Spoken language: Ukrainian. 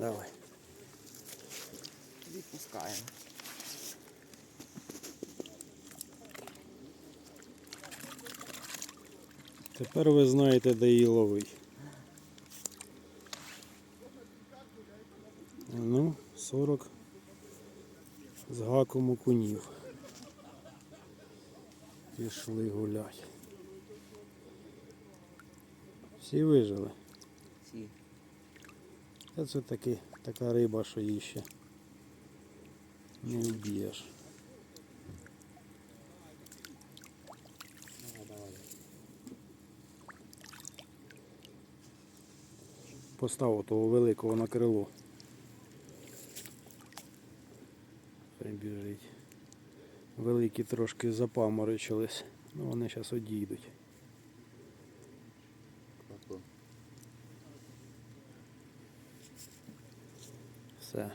Давай. Відпускаємо. Тепер ви знаєте, де її ловить. Ну, 40 з гаком окунів. Пішли гулять. Всі вижили. Ці. Це таки, така риба, що її ще не вб'єш. Давай, давай. Постав того великого на крило. Хай біжить. Великі трошки запаморочились. Ну вони зараз одійдуть. uh,